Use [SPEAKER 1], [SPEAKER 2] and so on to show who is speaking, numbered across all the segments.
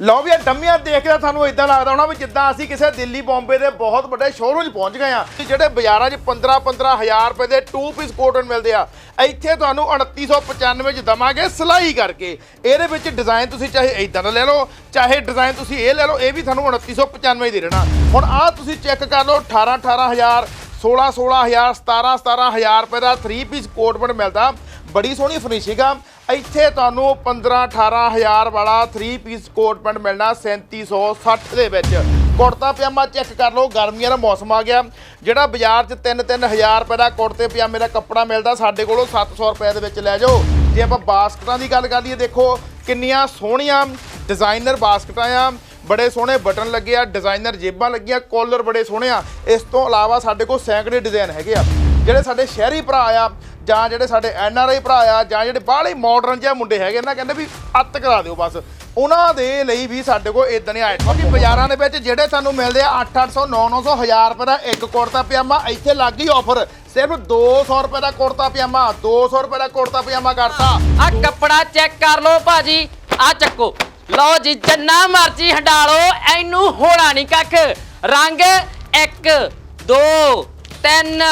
[SPEAKER 1] ਲਓ ਵੀ ਇਹ ਡੰਮੀਆਂ ਦੇਖ ਸਾਨੂੰ ਤਾਂ ਇਦਾਂ ਲੱਗਦਾ ਹੋਣਾ ਵੀ ਜਿੱਦਾਂ ਅਸੀਂ ਕਿਸੇ ਦਿੱਲੀ, ਬੰਬੇ ਦੇ ਬਹੁਤ ਵੱਡੇ ਸ਼ੋਰੂਮ 'ਚ ਪਹੁੰਚ ਗਏ ਆ ਜਿਹੜੇ ਬਾਜ਼ਾਰਾਂ 'ਚ 15 15000 ਰੁਪਏ ਦੇ 2 ਪੀਸ ਕੋਟਨ ਮਿਲਦੇ ਆ, ਇੱਥੇ ਤੁਹਾਨੂੰ 2995 'ਚ ਦਵਾਂਗੇ ਸਿਲਾਈ ਕਰਕੇ। ਇਹਦੇ ਵਿੱਚ ਡਿਜ਼ਾਈਨ ਤੁਸੀਂ ਚਾਹੇ ਇਦਾਂ ਦਾ ਲੈ ਲਓ, ਚਾਹੇ ਡਿਜ਼ਾਈਨ ਤੁਸੀਂ ਇਹ ਲੈ ਲਓ, ਇਹ ਵੀ ਤੁਹਾਨੂੰ 2995 ਦੇ ਦੇਣਾ। ਹੁਣ ਆਹ ਤੁਸੀਂ ਚੈੱਕ ਕਰ ਲਓ 18 18000 16 16000 17 17000 ਰੁਪਏ ਦਾ 3 ਪੀਸ ਕੋਟ ਪੈਂਟ ਮਿਲਦਾ। ਬੜੀ ਸੋਹਣੀ ਫਿਨਿਸ਼ਿੰਗ ਆ। ਇੱਥੇ ਤੁਹਾਨੂੰ 15 18000 ਵਾਲਾ 3 ਪੀਸ ਕੋਟ ਪੈਂਟ ਮਿਲਣਾ 3760 ਦੇ ਵਿੱਚ। ਕੁੜਤਾ ਪਜਾਮਾ ਚੈੱਕ ਕਰ ਲਓ, ਗਰਮੀਆਂ ਦਾ ਮੌਸਮ ਆ ਗਿਆ। ਜਿਹੜਾ ਬਾਜ਼ਾਰ 'ਚ 3-3000 ਰੁਪਏ ਦਾ ਕੁੜਤੇ ਪਜਾਮੇ ਦਾ ਕੱਪੜਾ ਮਿਲਦਾ, ਸਾਡੇ ਕੋਲੋਂ 700 ਰੁਪਏ ਦੇ ਵਿੱਚ ਲੈ ਜਾਓ। ਜੇ ਆਪਾਂ ਬਾਸਕਟਾਂ ਦੀ ਗੱਲ ਕਰ ਲਈਏ ਦੇਖੋ ਕਿੰਨੀਆਂ ਸੋਹਣੀਆਂ ਡਿਜ਼ਾਈਨਰ ਬਾਸਕਟਾਂ ਆ। ਬੜੇ ਸੋਹਣੇ ਬਟਨ ਲੱਗੇ ਆ ਡਿਜ਼ਾਈਨਰ ਜੇਬਾਂ ਲੱਗੀਆਂ ਕੋਲਰ ਬੜੇ ਸੋਹਣੇ ਆ। ਇਸ ਤੋਂ ਇਲਾਵਾ ਸਾਡੇ ਕੋਲ ਸੈਂਕੜੇ ਡਿਜ਼ਾਈਨ ਹੈਗੇ ਆ। ਜਿਹੜੇ ਸਾਡੇ ਸ਼ਹਿਰੀ ਭਰਾ ਆ ਜਾਂ ਜਿਹੜੇ ਸਾਡੇ ਐਨ ਆਰ ਆਈ ਭਰਾ ਆ, ਜਾਂ ਜਿਹੜੇ ਬਾਹਲੇ ਮਾਡਰਨ ਜਿਹੇ ਮੁੰਡੇ ਹੈਗੇ ਨਾ, ਕਹਿੰਦੇ ਵੀ ਅੱਤ ਕਰਾ ਦਿਓ ਬਸ। ਉਹਨਾਂ ਦੇ ਲਈ ਵੀ ਸਾਡੇ ਕੋਲ ਇਦਾਂ ਦੇ ਆਈਟਮਾਂ ਕਿ ਬਾਜ਼ਾਰਾਂ ਦੇ ਵਿੱਚ ਜਿਹੜੇ ਸਾਨੂੰ ਮਿਲਦੇ ਆ 8-800 9-900 1000 ਰੁਪਏ ਦਾ ਇੱਕ ਕੁੜਤਾ ਪਜਾਮਾ, ਇੱਥੇ ਲੱਗ ਗਈ ਆਫਰ ਸਿਰਫ 200 ਰੁਪਏ ਦਾ ਕੁੜਤਾ ਪਜਾਮਾ 200 ਰੁਪਏ ਦਾ ਕੁੜਤਾ ਪਜਾਮਾ ਕਰਤਾ।
[SPEAKER 2] ਆ ਕੱਪੜਾ ਚੈੱਕ ਕਰ ਲਓ ਭਾਜੀ, ਆ ਚੱਕੋ। ਲਓ ਜੀ, ਜੰਨਾ ਮਰਜ਼ੀ ਹੰਡਾਲੋ, ਇਹਨੂੰ ਹੋਣਾ ਨਹੀਂ ਕੱਖ। ਰੰਗ 1 2 3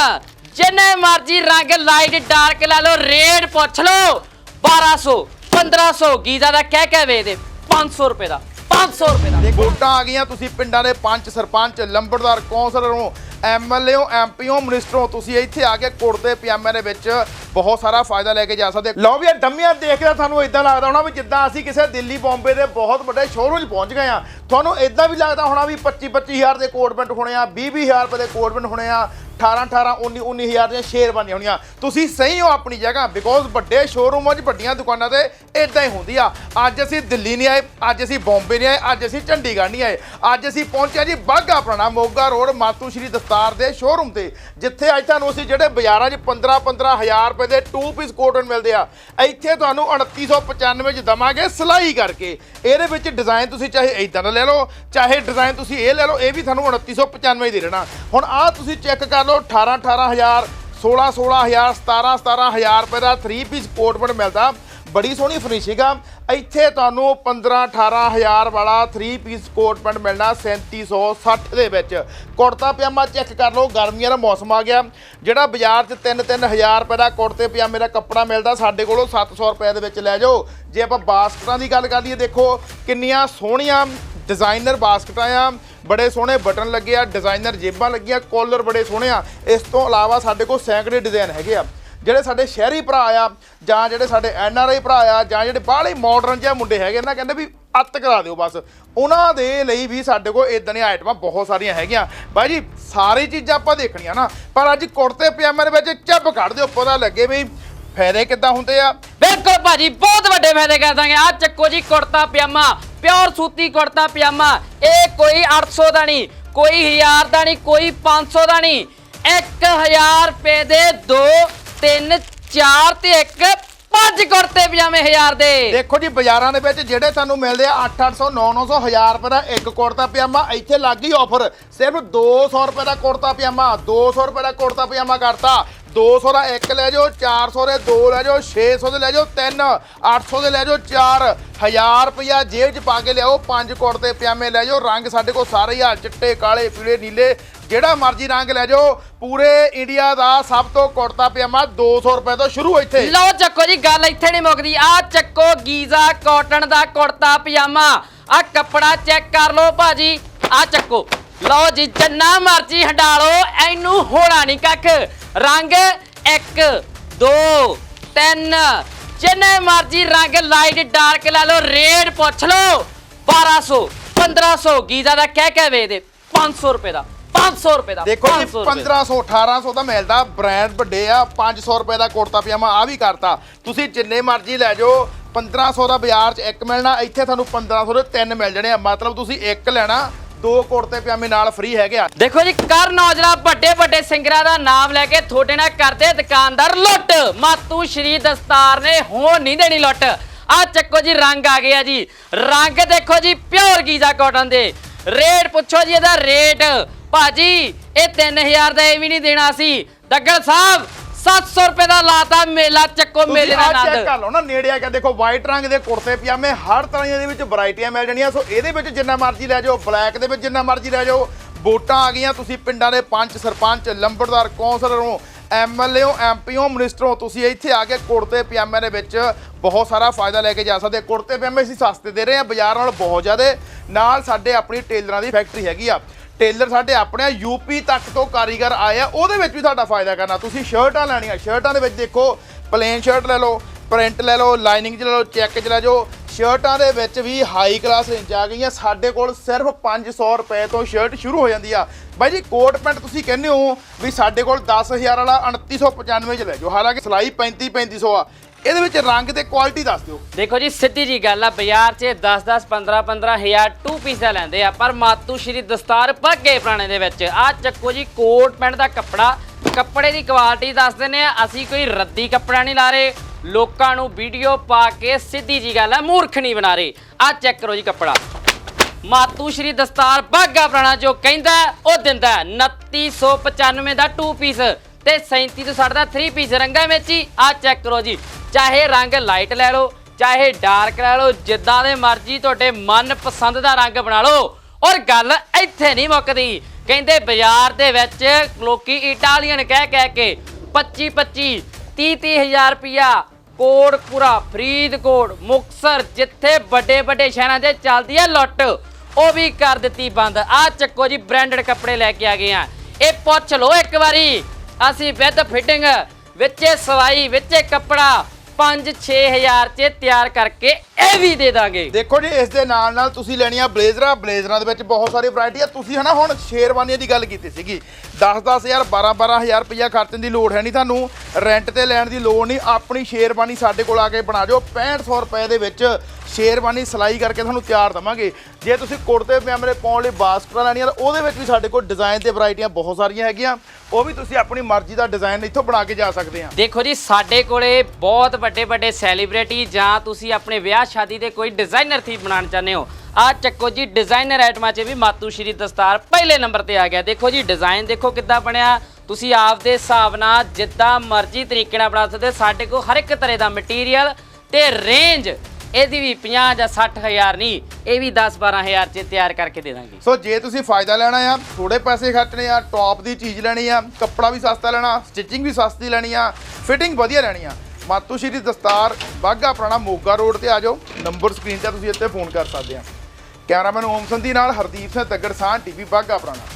[SPEAKER 2] ਜਿੰਨੇ ਮਰਜ਼ੀ ਰੰਗ ਲਾਈਟ, ਡਾਰਕ ਲੈ ਲਓ, ਰੇਟ ਪੁੱਛ ਲਓ। 1200 1500 ਗੀਜ਼ਾ ਦਾ ਕਹਿ ਕੇ ਵੇ 500 ਰੁਪਏ ਦਾ 500 ਰੁਪਏ ਦਾ।
[SPEAKER 1] ਵੋਟਾਂ ਆ ਗਈਆਂ ਤੁਸੀਂ ਪਿੰਡਾਂ ਦੇ ਪੰਚ, ਸਰਪੰਚ, ਲੰਬੜਦਾਰ, ਕੌਂਸਲਰ ਹੋ ਐਮਐਲਏ ਹੋ ਐਮਪੀ ਹੋ ਮਿਨਿਸਟਰ ਹੋ ਤੁਸੀਂ ਇੱਥੇ ਆ ਕੇ ਕੁੜਤੇ ਪਜਾਮੇ ਦੇ ਵਿੱਚ ਬਹੁਤ ਸਾਰਾ ਫਾਇਦਾ ਲੈ ਕੇ ਜਾ ਸਕਦੇ ਲਓ ਵੀ ਇਹ ਡੰਮੀਆਂ ਦੇਖ ਕੇ ਤੁਹਾਨੂੰ ਇਦਾਂ ਲੱਗਦਾ ਹੋਣਾ ਵੀ ਜਿੱਦਾਂ ਅਸੀਂ ਕਿਸੇ ਦਿੱਲੀ, ਬੰਬੇ ਦੇ ਬਹੁਤ ਵੱਡੇ ਸ਼ੋਰੂਮ 'ਚ ਪਹੁੰਚ ਗਏ ਆ ਤੁਹਾਨੂੰ ਇਦਾਂ ਵੀ ਲੱਗਦਾ ਹੋਣਾ ਵੀ 25 25000 ਦੇ ਕੋਟ ਪੈਂਟ ਹੋਣੇ ਆ 20 20000 ਰੁਪਏ ਦੇ ਕੋਟ ਪੈਂਟ ਹੋਣੇ ਆ 18 18 19 19000 ਦੀਆਂ ਸ਼ੇਰਵਾਨੀਆਂ ਹੋਣੀਆਂ। ਤੁਸੀਂ ਸਹੀ ਹੋ ਆਪਣੀ ਜਗ੍ਹਾ ਬਿਕੋਜ਼ ਵੱਡੇ ਸ਼ੋਰੂਮਾਂ 'ਚ ਵੱਡੀਆਂ ਦੁਕਾਨਾਂ ਤੇ ਇਦਾਂ ਹੀ ਹੁੰਦੀ ਆ। ਅੱਜ ਅਸੀਂ ਦਿੱਲੀ ਨਹੀਂ ਆਏ, ਅੱਜ ਅਸੀਂ ਬੰਬੇ ਨਹੀਂ ਆਏ, ਅੱਜ ਅਸੀਂ ਚੰਡੀਗੜ੍ਹ ਨਹੀਂ ਆਏ। ਅੱਜ ਅਸੀਂ ਪਹੁੰਚਿਆ ਜੀ ਬਾਘਾ ਪੁਰਾਣਾ ਮੋਗਾ ਰੋਡ, ਮਾਤੂ ਸ਼੍ਰੀ ਦਸਤਾਰ ਦੇ ਸ਼ੋਰੂਮ ਤੇ, ਜਿੱਥੇ ਅੱਜ ਤੁਹਾਨੂੰ ਅਸੀਂ ਜਿਹੜੇ ਬਾਜ਼ਾਰਾਂ 'ਚ 15 15000 ਰੁਪਏ ਦੇ 2 ਪੀਸ ਕੋਟਨ ਮਿਲਦੇ ਆ, ਇੱਥੇ ਤੁਹਾਨੂੰ 2995 'ਚ ਦਵਾਂਗੇ ਸਿਲਾਈ ਕਰਕੇ। ਇਹਦੇ ਵਿੱਚ ਡਿਜ਼ਾਈਨ ਤੁਸੀਂ ਚਾਹੇ ਇਦਾਂ ਦਾ ਲੈ ਲਓ, ਚਾਹੇ ਡਿਜ਼ਾਈਨ ਤੁਸੀਂ ਇਹ ਲੈ ਲਓ, ਇਹ ਵੀ ਤੁਹਾਨੂੰ 2995 ਦੇ ਦੇਣਾ। ਹੁਣ ਆਹ ਤੁਸੀਂ ਚੈੱਕ ਕਰ ਲਓ 18 18000 16 16000 17 17000 ਰੁਪਏ ਦਾ 3 ਪੀਸ ਕੋਟ ਪੈਂਟ ਮਿਲਦਾ। ਬੜੀ ਸੋਹਣੀ ਫਿਨਿਸ਼ਿੰਗ ਆ ਇੱਥੇ ਤੁਹਾਨੂੰ 15 18000 ਵਾਲਾ 3 ਪੀਸ ਕੋਟ ਪੈਂਟ ਮਿਲਣਾ 3760 ਦੇ ਵਿੱਚ। ਕੁੜਤਾ ਪਜਾਮਾ ਚੈੱਕ ਕਰ ਲਓ, ਗਰਮੀਆਂ ਦਾ ਮੌਸਮ ਆ ਗਿਆ। ਜਿਹੜਾ ਬਾਜ਼ਾਰ 'ਚ 3-3000 ਰੁਪਏ ਦਾ ਕੁੜਤੇ ਪਜਾਮੇ ਦਾ ਕੱਪੜਾ ਮਿਲਦਾ, ਸਾਡੇ ਕੋਲੋਂ 700 ਰੁਪਏ ਦੇ ਵਿੱਚ ਲੈ ਜਾਓ। ਜੇ ਆਪਾਂ ਬਾਸਕਟਾਂ ਦੀ ਗੱਲ ਕਰ ਲਈਏ, ਦੇਖੋ ਕਿੰਨੀਆਂ ਸੋਹਣੀਆਂ ਡਿਜ਼ਾਈਨਰ ਬਾਸਕਟਾਂ ਆ। ਬੜੇ ਸੋਹਣੇ ਬਟਨ ਲੱਗੇ ਆ, ਡਿਜ਼ਾਈਨਰ ਜੇਬਾਂ ਲੱਗੀਆਂ, ਕੋਲਰ ਬੜੇ ਸੋਹਣੇ ਆ। ਇਸ ਤੋਂ ਇਲਾਵਾ ਸਾਡੇ ਕੋਲ ਸੈਂਕੜੇ ਡਿਜ਼ਾਈਨ ਹੈਗੇ ਆ। ਜਿਹੜੇ ਸਾਡੇ ਸ਼ਹਿਰੀ ਭਰਾ ਆ, ਜਾਂ ਜਿਹੜੇ ਸਾਡੇ ਐਨ ਆਰ ਆਈ ਭਰਾ ਆ, ਜਾਂ ਜਿਹੜੇ ਬਾਹਲੇ ਮਾਡਰਨ ਜਿਹੇ ਮੁੰਡੇ ਹੈਗੇ ਨਾ ਕਹਿੰਦੇ ਵੀ ਅੱਤ ਕਰਾ ਦਿਓ ਬਸ। ਉਹਨਾਂ ਦੇ ਲਈ ਵੀ ਸਾਡੇ ਕੋਲ ਇਦਾਂ ਦੀਆਂ ਆਈਟਮਾਂ ਬਹੁਤ ਸਾਰੀਆਂ ਹੈਗੀਆਂ। ਬਾਈ ਜੀ, ਸਾਰੀ ਚੀਜ਼ਾਂ ਆਪਾਂ ਦੇਖਣੀਆਂ ਨਾ, ਪਰ ਅੱਜ ਕੁੜਤੇ ਪਜਾਮੇ ਦੇ ਵਿੱਚ ਚੱਬ ਕੱਢ ਦਿਓ, ਪਤਾ ਲੱਗੇ ਵੀ ਫਾਇਦੇ ਕਿੱਦਾਂ ਹੁੰਦੇ ਆ।
[SPEAKER 2] ਬਿਲਕੁਲ ਭਾਜੀ, ਬਹੁਤ ਵੱਡੇ ਫਾਇਦੇ ਕਰ ਦਾਂਗੇ। ਆ ਚੱਕੋ ਜੀ, ਕੁੜਤਾ, ਪਜਾਮਾ। ਪਿਓਰ ਸੂਤੀ ਕੁੜਤਾ ਪਜਾਮਾ। ਇਹ ਕੋਈ 800 ਦਾ ਨਹੀਂ, ਕੋਈ 1000 ਦਾ ਨਹੀਂ, ਕੋਈ 500 ਦਾ ਨਹੀਂ। 1000 ਰੁਪਏ ਦੇ 2 3 4 ਤੇ 1 ਪੰਜ ਕੁੜਤੇ ਪਜਾਮੇ 1000 ਦੇ।
[SPEAKER 1] ਦੇਖੋ ਜੀ, ਬਾਜ਼ਾਰਾਂ ਦੇ ਵਿੱਚ ਜਿਹੜੇ ਤੁਹਾਨੂੰ ਮਿਲਦੇ ਆ 8-800 9-900 1000 ਰੁਪਏ ਦਾ ਇੱਕ ਕੁੜਤਾ ਪਜਾਮਾ, ਇੱਥੇ ਲੱਗ ਗਈ ਆਫਰ ਸਿਰਫ 200 ਰੁਪਏ ਦਾ ਕੁੜਤਾ ਪਜਾਮਾ 200 ਰੁਪਏ ਦਾ ਕੁੜਤਾ ਪਜਾਮਾ ਕਰਤਾ। 200 ਦਾ ਇੱਕ ਲੈ ਜਾਓ 400 ਦੇ ਦੋ ਲੈ ਜਾਓ 600 ਦੇ ਲੈ ਜਾਓ, ਤਿੰਨ 800 ਦੇ ਲੈ ਜਾਓ, ਚਾਰ। 1000 ਰੁਪਇਆ ਜੇਬ 'ਚ ਪਾ ਕੇ ਲਿਆਓ, ਪੰਜ ਕੁੜਤੇ ਪਜਾਮੇ ਲੈ ਜਾਓ, ਰੰਗ ਸਾਡੇ ਕੋਲ ਸਾਰੇ ਹੀ ਆ ਚਿੱਟੇ, ਕਾਲੇ, ਪੀਲੇ, ਨੀਲੇ, ਜਿਹੜਾ ਮਰਜ਼ੀ ਰੰਗ ਲੈ ਜਾਓ। ਪੂਰੇ ਇੰਡੀਆ ਦਾ ਸਭ ਤੋਂ ਕੁੜਤਾ ਪਜਾਮਾ 200 ਰੁਪਏ ਤੋਂ ਸ਼ੁਰੂ ਇੱਥੇ।
[SPEAKER 2] ਲਓ ਚੱਕੋ ਜੀ, ਗੱਲ ਇੱਥੇ ਨਹੀਂ ਮੁੱਕਦੀ। ਆ ਚੱਕੋ ਗੀਜ਼ਾ ਕਾਟਨ ਦਾ ਕੁੜਤਾ ਪਜਾਮਾ। ਆ ਕੱਪੜਾ ਚੈੱਕ ਕਰ ਲਓ ਭਾਜੀ। ਆ ਚੱਕੋ। ਲਓ ਜੀ ਜੰਨਾ ਮਰਜ਼ੀ ਹੰਡਾਲੋ ਐਨੂੰ ਹੋਣਾ ਨਹੀਂ ਕੱਖ। ਰੰਗ 1 2 3 ਜਿੰਨੇ ਮਰਜ਼ੀ ਰੰਗ ਲਾਈਟ ਡਾਰਕ ਲੈ ਲਓ ਰੇਟ ਪੁੱਛ ਲਓ। 1200 1500 ਗੀਜ਼ਾ ਦਾ ਕਹਿ ਕੇ ਵੇ ਦੇ। 500 ਰੁਪਏ ਦਾ 500 ਰੁਪਏ ਦਾ
[SPEAKER 1] ਦੇਖੋ ਜੀ
[SPEAKER 2] 500 ਰੁਪਏ ਦਾ।
[SPEAKER 1] 1500 1800 ਦਾ ਮਿਲਦਾ ਬ੍ਰਾਂਡ ਵੱਡੇ ਆ 500 ਰੁਪਏ ਦਾ ਕੁੜਤਾ ਪਜਾਮਾ ਆ ਵੀ ਕਰਤਾ। ਤੁਸੀਂ ਜਿੰਨੇ ਮਰਜ਼ੀ ਲੈ ਜਾਓ 1500 ਦਾ ਬਾਜ਼ਾਰ 'ਚ ਇੱਕ ਮਿਲਣਾ ਇੱਥੇ ਤੁਹਾਨੂੰ 1500 ਦੇ ਤਿੰਨ ਮਿਲ ਜਾਣੇ ਆ। ਮਤਲਬ ਤੁਸੀਂ ਇੱਕ ਲੈਣਾ ਦੋ ਕੁੜਤੇ ਪਜਾਮੇ ਨਾਲ ਫ੍ਰੀ ਹੈਗੇ ਆ।
[SPEAKER 2] ਦੇਖੋ ਜੀ, ਕਰ ਨੌਜਰਾ ਵੱਡੇ ਵੱਡੇ ਸਿੰਗਰਾਂ ਦਾ ਨਾਮ ਲੈ ਕੇ ਤੁਹਾਡੇ ਨਾਲ ਕਰਦੇ ਦੁਕਾਨਦਾਰ ਲੁੱਟ। ਮਾਤੂ ਸ਼੍ਰੀ ਦਸਤਾਰ ਨੇ ਹੋਣ ਨਹੀਂ ਦੇਣੀ ਲੁੱਟ। ਆ ਚੱਕੋ ਜੀ, ਰੰਗ ਆ ਗਿਆ ਜੀ। ਰੰਗ ਦੇਖੋ ਜੀ, ਪਿਓਰ ਗੀਜ਼ਾ ਕਾਟਨ ਦੇ। ਰੇਟ ਪੁੱਛੋ ਜੀ, ਇਹਦਾ ਰੇਟ। ਭਾਜੀ, ਇਹ 3000 ਦਾ ਇਹ ਵੀ ਨਹੀਂ ਦੇਣਾ ਸੀ। ਦੱਗਲ ਸਾਹਿਬ 700 ਰੁਪਏ ਦਾ ਲਾਤਾ ਮੇਲਾ ਚੱਕੋ ਮੇਲੇ
[SPEAKER 1] ਤੁਸੀਂ
[SPEAKER 2] ਦਾ
[SPEAKER 1] ਆਹ ਚੈੱਕ
[SPEAKER 2] ਆਨੰਦ
[SPEAKER 1] ਕਰ ਲਓ ਨਾ ਨੇੜੇ ਆ ਕੇ ਦੇਖੋ ਵਾਈਟ ਰੰਗ ਦੇ ਕੁੜਤੇ ਪਜਾਮੇ ਹਰ ਤਰ੍ਹਾਂ ਇਹਦੇ ਵਿੱਚ ਵੈਰਾਈਟੀਆਂ ਮਿਲ ਜਾਣੀਆਂ। ਸੋ ਇਹਦੇ ਵਿੱਚ ਜਿੰਨਾ ਮਰਜ਼ੀ ਲੈ ਜਾਓ ਬਲੈਕ ਦੇ ਵਿੱਚ ਜਿੰਨਾ ਮਰਜ਼ੀ ਲੈ ਜਾਓ। ਵੋਟਾਂ ਆ ਗਈਆਂ ਤੁਸੀਂ ਪਿੰਡਾਂ ਦੇ ਪੰਚ ਸਰਪੰਚ ਲੰਬੜਦਾਰ ਕੌਂਸਲਰ ਹੋ ਐਮਐਲਏ ਹੋ ਐਮਪੀ ਹੋ ਮਿਨਿਸਟਰ ਹੋ ਤੁਸੀਂ ਇੱਥੇ ਆ ਕੇ ਕੁੜਤੇ ਪਜਾਮੇ ਦੇ ਵਿੱਚ ਬਹੁਤ ਸਾਰਾ ਫਾਇਦਾ ਲੈ ਕੇ ਜਾ ਸਕਦੇ। ਕੁੜਤੇ ਪਜਾਮੇ ਅਸੀਂ ਸਸਤੇ ਦੇ ਰਹੇ ਹਾਂ ਬਾਜ਼ਾਰ ਨਾਲੋਂ ਬਹੁਤ ਜ਼ਿਆਦਾ। ਨਾਲ ਸਾਡੇ ਆਪਣੀ ਟੇਲਰਾਂ ਦੀ ਫੈਕਟਰੀ ਹੈਗੀ ਆ। ਟੇਲਰ ਸਾਡੇ ਆਪਣੇ ਆ ਯੂਪੀ ਤੱਕ ਤੋਂ ਕਾਰੀਗਰ ਆਏ ਆ, ਉਹਦੇ ਵਿੱਚ ਵੀ ਤੁਹਾਡਾ ਫਾਇਦਾ ਕਰਨਾ। ਤੁਸੀਂ ਸ਼ਰਟਾਂ ਲੈਣੀਆਂ, ਸ਼ਰਟਾਂ ਦੇ ਵਿੱਚ ਦੇਖੋ ਪਲੇਨ ਸ਼ਰਟ ਲੈ ਲਓ ਪ੍ਰਿੰਟ ਲੈ ਲਓ ਲਾਈਨਿੰਗ 'ਚ ਲੈ ਲਓ ਚੈੱਕ 'ਚ ਲੈ ਜਾਓ। ਸ਼ਰਟਾਂ ਦੇ ਵਿੱਚ ਵੀ ਹਾਈ ਕਲਾਸ ਰੇਂਜ ਆ ਗਈਆਂ। ਸਾਡੇ ਕੋਲ ਸਿਰਫ 500 ਰੁਪਏ ਤੋਂ ਸ਼ਰਟ ਸ਼ੁਰੂ ਹੋ ਜਾਂਦੀ ਆ। ਬਾਈ ਜੀ, ਕੋਟ ਪੈਂਟ ਤੁਸੀਂ ਕਹਿੰਦੇ ਹੋ ਵੀ ਸਾਡੇ ਕੋਲ 10000 ਵਾਲਾ 2995 ਚ ਲੈ ਜਾਓ। ਹਾਲਾਂਕਿ ਸਿਲਾਈ 35 3500 ਆ। ਇਹਦੇ ਵਿੱਚ ਰੰਗ ਤੇ ਕੁਆਲਿਟੀ ਦੱਸ ਦਿਓ।
[SPEAKER 2] ਦੇਖੋ ਜੀ, ਸਿੱਧੀ ਜੀ ਗੱਲ ਆ, ਬਾਜ਼ਾਰ 'ਚ 10 10 15 15 ਹਜ਼ਾਰ ਟੂ ਪੀਸ ਦਾ ਲੈਂਦੇ ਆ, ਪਰ ਮਾਤੂ ਸ਼੍ਰੀ ਦਸਤਾਰ ਪੱਗੇ ਪੁਰਾਣੇ ਦੇ ਵਿੱਚ। ਆ ਚੱਕੋ ਜੀ, ਕੋਟ ਪੈਂਟ ਦਾ ਕੱਪੜਾ, ਕੱਪੜੇ ਦੀ ਕੁਆਲਿਟੀ ਦੱਸ ਦਿੰਦੇ ਆ, ਅਸੀਂ ਕੋਈ ਰੱਦੀ ਕੱਪੜਾ ਨਹੀਂ ਲਾ ਰਹੇ। ਲੋਕਾਂ ਨੂੰ ਵੀਡੀਓ ਪਾ ਕੇ ਸਿੱਧੀ ਜੀ ਗੱਲ ਆ, ਮੂਰਖ ਨਹੀਂ ਬਣਾ ਰਹੇ। ਆ ਚੈੱਕ ਕਰੋ ਜੀ ਕੱਪੜਾ। ਮਾਤੂ ਸ਼੍ਰੀ ਦਸਤਾਰ ਬਾਗਾ ਪੁਰਾਣਾ ਜੋ ਕਹਿੰਦਾ, ਉਹ ਦਿੰਦਾ ਹੈ। 2995 ਦਾ 2 ਪੀਸ ਤੇ 37 ਤੋਂ 60 ਦਾ 3 ਪੀਸ ਰੰਗਾਂ ਵਿੱਚ ਹੀ। ਆ ਚੈੱਕ ਕਰੋ ਜੀ। ਚਾਹੇ ਰੰਗ ਲਾਈਟ ਲੈ ਲਓ, ਚਾਹੇ ਡਾਰਕ ਲੈ ਲਓ, ਜਿੱਦਾਂ ਦੇ ਮਰਜ਼ੀ ਤੁਹਾਡੇ ਮਨ ਪਸੰਦ ਦਾ ਰੰਗ ਬਣਾ ਲਓ। ਔਰ ਗੱਲ ਇੱਥੇ ਨਹੀਂ ਮੁੱਕਦੀ। ਕਹਿੰਦੇ ਬਾਜ਼ਾਰ ਦੇ ਵਿੱਚ ਲੋਕੀ ਇਟਾਲੀਅਨ ਕਹਿ ਕਹਿ ਕੇ 25 25 30 30 ਹਜ਼ਾਰ ਰੁਪਿਆ ਕੋਟਪੁਰਾ ਫਰੀਦਕੋਟ ਮੁਕਸਰ ਜਿੱਥੇ ਵੱਡੇ ਵੱਡੇ ਸ਼ਹਿਰਾਂ 'ਚ ਚੱਲਦੀ ਹੈ ਲੁੱਟ। ਉਹ ਵੀ ਕਰ ਦਿੱਤੀ ਬੰਦ। ਆ ਚੱਕੋ ਜੀ ਬ੍ਰਾਂਡਡ ਕੱਪੜੇ ਲੈ ਕੇ ਆ ਗਏ ਆ। ਇਹ ਪੁੱਛ ਲਓ ਇੱਕ ਵਾਰੀ। ਅਸੀਂ ਵਿਦ ਫਿਟਿੰਗ ਵਿੱਚੇ ਸਵਾਈ, ਵਿੱਚੇ ਕੱਪੜਾ 5-6000 'ਚ ਤਿਆਰ ਕਰਕੇ ਇਹ ਵੀ ਦੇ ਦਾਂਗੇ।
[SPEAKER 1] ਦੇਖੋ ਜੀ, ਇਸ ਦੇ ਨਾਲ ਨਾਲ ਤੁਸੀਂ ਲੈਣੀਆਂ ਬਲੇਜ਼ਰਾਂ ਬਲੇਜ਼ਰਾਂ ਦੇ ਵਿੱਚ ਬਹੁਤ ਸਾਰੀ ਵੈਰਾਈਟੀ ਆ। ਤੁਸੀਂ ਹਨਾ ਹੁਣ ਸ਼ੇਰਵਾਨੀਆਂ ਦੀ ਗੱਲ ਕੀਤੀ ਸੀਗੀ। 10-10000 12-12000 ਰੁਪਇਆ ਖਰਚਣ ਦੀ ਲੋੜ ਹੈ ਨਹੀਂ ਤੁਹਾਨੂੰ। ਰੈਂਟ ਤੇ ਲੈਣ ਦੀ ਲੋੜ ਨਹੀਂ। ਆਪਣੀ ਸ਼ੇਰਵਾਨੀ ਸਾਡੇ ਕੋਲ ਆ ਕੇ ਬਣਾ ਜਾਓ 6500 ਰੁਪਏ ਦੇ ਵਿੱਚ ਸ਼ੇਰਵਾਨੀ ਸਿਲਾਈ ਕਰਕੇ ਤੁਹਾਨੂੰ ਤਿਆਰ ਦਵਾਂਗੇ। ਜੇ ਤੁਸੀਂ ਕੁੜਤੇ ਪਜਾਮੇ ਪਾਉਣ ਲਈ ਬਾਸਕਟਾਂ ਲੈਣੀਆਂ, ਤਾਂ ਉਹਦੇ ਵਿੱਚ ਵੀ ਸਾਡੇ ਕੋਲ ਡਿਜ਼ਾਈਨ ਤੇ ਵੈਰਾਈਟੀਆਂ ਬਹੁਤ ਸਾਰੀਆਂ ਹੈਗੀਆਂ। ਉਹ ਵੀ ਤੁਸੀਂ ਆਪਣੀ ਮਰਜ਼ੀ ਦਾ ਡਿਜ਼ਾਈਨ ਇੱਥੋਂ ਬਣਾ ਕੇ ਜਾ ਸਕਦੇ ਆ।
[SPEAKER 2] ਦੇਖੋ ਜੀ, ਸਾਡੇ ਕੋਲੇ ਬਹੁਤ ਵੱਡੇ ਵੱਡੇ ਸੈਲੀਬ੍ਰਿਟੀ ਜਾਂ ਤੁਸੀਂ ਆਪਣੇ ਵਿਆਹ ਸ਼ਾਦੀ ਦੇ ਕੋਈ ਡਿਜ਼ਾਈਨਰ ਥੀ ਬਣਾਉਣ ਚਾਹੁੰਦੇ ਹੋ ਆ ਚੱਕੋ ਜੀ ਡਿਜ਼ਾਈਨਰ ਆਈਟਮਾਂ 'ਚ ਵੀ ਮਾਤੂ ਸ਼੍ਰੀ ਦਸਤਾਰ ਪਹਿਲੇ ਨੰਬਰ ਤੇ ਆ ਗਿਆ। ਦੇਖੋ ਜੀ ਡਿਜ਼ਾਈਨ ਦੇਖੋ ਕਿੱਦਾਂ ਬਣਿਆ। ਤੁਸੀਂ ਆਪ ਦੇ ਹਿਸਾਬ ਨਾਲ ਜਿੱਦਾਂ ਮਰਜ਼ੀ ਤਰੀਕੇ ਨਾਲ ਬਣਾ ਸਕਦੇ ਹੋ। ਸਾਡੇ ਕੋਲ ਹਰ ਇੱਕ ਤਰ੍ਹਾਂ ਦਾ ਮਟੀਰੀਅਲ ਤੇ ਰੇਂਜ ਇਹਦੀ ਵੀ 50 ਜਾਂ 60 ਹਜ਼ਾਰ ਨਹੀਂ, ਇਹ ਵੀ 10 12 ਹਜ਼ਾਰ 'ਚ ਤਿਆਰ ਕਰਕੇ ਦੇ ਦਾਂਗੇ।
[SPEAKER 1] ਸੋ ਜੇ ਤੁਸੀਂ ਫਾਇਦਾ ਲੈਣਾ ਆ ਥੋੜੇ ਪੈਸੇ ਖਰਚਣੇ ਆ, ਟੌਪ ਦੀ ਚੀਜ਼ ਲੈਣੀ ਆ, ਕੱਪੜਾ ਵੀ ਸਸਤਾ ਲੈਣਾ, ਸਟਿਚਿੰਗ ਵੀ ਸਸਤੀ ਲੈਣੀ ਆ, ਫਿਟਿੰਗ ਵਧੀਆ ਲੈਣੀ ਆ, ਮਾਤੂ ਸ਼੍ਰੀ ਦਸਤਾਰ ਬਾਗਾ ਪੁਰਾਣਾ ਮੋਗਾ ਰੋਡ ਤੇ ਆ ਜਾਓ, ਨੰਬਰ ਸਕਰੀਨ ਤੇ ਤੁਸੀਂ ਇੱਥੇ ਫੋਨ ਕਰ ਸਕਦੇ ਆ। ਕੈਮਰਾਮੈਨ ਓਮ ਸੰਧੀ ਨਾਲ ਹਰਦੀਪ ਸਿੰਘ ਤੱਗੜ ਸਾਹ ਟੀਵੀ ਬਾਗਾ ਪੁਰਾਣਾ।